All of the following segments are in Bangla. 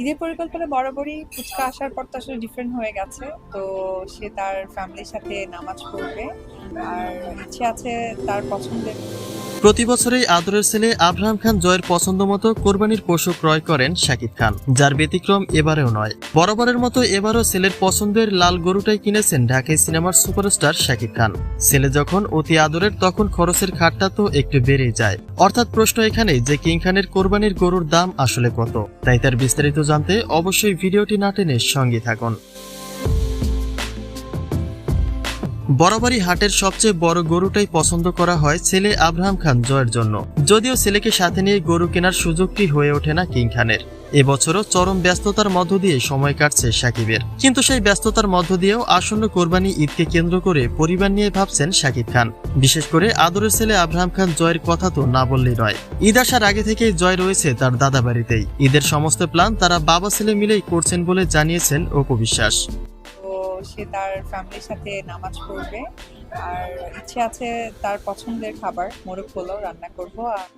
ঈদের পরিকল্পনা বরাবরই ফুচকা আসার পর তো আসলে ডিফারেন্ট হয়ে গেছে। তো সে তার ফ্যামিলির সাথে নামাজ পড়বে। আর ইচ্ছে আছে তার পছন্দের প্রতি বছরই আদরের ছেলে আব্রাহাম খান জয়ের পছন্দ মতো কোরবানির পশু ক্রয় করেন শাকিব খান, যার ব্যতিক্রম এবারেও নয়। বরাবরের মতো এবারও ছেলের পছন্দের লাল গরুটাই কিনেছেন ঢাকাই সিনেমার সুপারস্টার শাকিব খান। ছেলে যখন অতি আদরের, তখন খরচের খাটটা তো একটু বেড়েই যায়। অর্থাৎ প্রশ্ন এখানে যে কিং খানের কোরবানির গরুর দাম আসলে কত? তাই তার বিস্তারিত জানতে অবশ্যই ভিডিওটি না টেনে সঙ্গে থাকুন। বরাবরই হাটের সবচেয়ে বড় গরুটাই পছন্দ করা হয় ছেলে আব্রাহাম খান জয়ের জন্য। যদিও ছেলেকে সাথে নিয়ে গরু কেনার সুযোগটি হয়ে ওঠে না কিং খানের। এবছরও চরম ব্যস্ততার মধ্য দিয়ে সময় কাটছে সাকিবের। কিন্তু সেই ব্যস্ততার মধ্য দিয়েও আসন্ন কোরবানি ঈদকে কেন্দ্র করে পরিবার নিয়ে ভাবছেন সাকিব খান। বিশেষ করে আদরের ছেলে আব্রাহাম খান জয়ের কথা তো না বললেই নয়। ঈদ আসার আগে থেকেই জয় রয়েছে তার দাদা বাড়িতেই ঈদের সমস্ত প্ল্যান তারা বাবা ছেলে মিলেই করছেন বলে জানিয়েছেন অপু বিশ্বাস। সে তার ফ্যামিলির সাথে নামাজ পড়বে। আর ইচ্ছে আছে তার পছন্দের খাবার, মোরগ পোলাও রান্না করব। আর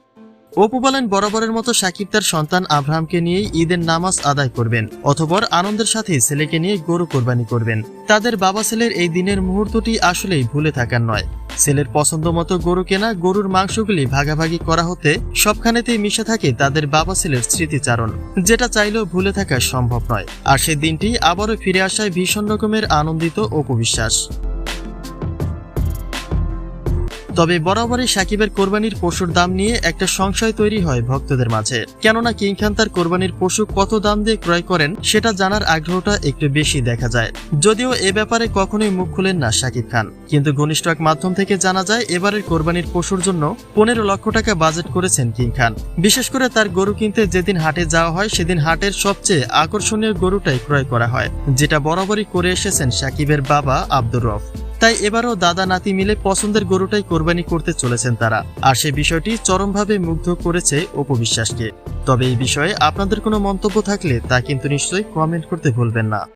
অপু বলেন, বরাবরের মতো সাকিব তার সন্তান আব্রাহামকে নিয়ে ঈদের নামাজ আদায় করবেন অথবর আনন্দের সাথে ছেলেকে নিয়ে গরু কোরবানি করবেন। তাদের বাবা ছেলের এই দিনের মুহূর্তটি আসলেই ভুলে থাকার নয়। ছেলের পছন্দ মতো গরু কেনা, গরুর মাংসগুলি ভাগাভাগি করা হতে সবখানেতেই মিশে থাকে তাদের বাবা ছেলের স্মৃতিচারণ, যেটা চাইলেও ভুলে থাকা সম্ভব নয়। আর সেই দিনটি আবারও ফিরে আসায় ভীষণ রকমের আনন্দিত অপু বিশ্বাস তবে বরাবরই সাকিবের কোরবানির পশুর দাম নিয়ে একটা সংশয় তৈরি হয় ভক্তদের মাঝে। কেননা কিং খান তার কোরবানির পশু কত দাম দিয়ে ক্রয় করেন, সেটা জানার আগ্রহটা একটু বেশি দেখা যায়। যদিও এ ব্যাপারে কখনোই মুখ খুলেন না সাকিব খান। কিন্তু ঘনিষ্ঠ এক মাধ্যম থেকে জানা যায়, এবারের কোরবানির পশুর জন্য পনেরো লক্ষ টাকা বাজেট করেছেন কিং খান। বিশেষ করে তার গরু কিনতে যেদিন হাটে যাওয়া হয়, সেদিন হাটের সবচেয়ে আকর্ষণীয় গরুটাই ক্রয় করা হয়, যেটা বরাবরই করে এসেছেন সাকিবের বাবা আব্দুর রফ। তাই এবারও দাদা নাতি মিলে পছন্দের গরুটাই কোরবানি করতে চলেছেন তারা। আর সে বিষয়টি চরমভাবে মুগ্ধ করেছে অপবিশ্বাসকে তবে এই বিষয়ে আপনাদের কোনো মন্তব্য থাকলে তা কিন্তু নিশ্চয়ই কমেন্ট করতে ভুলবেন না।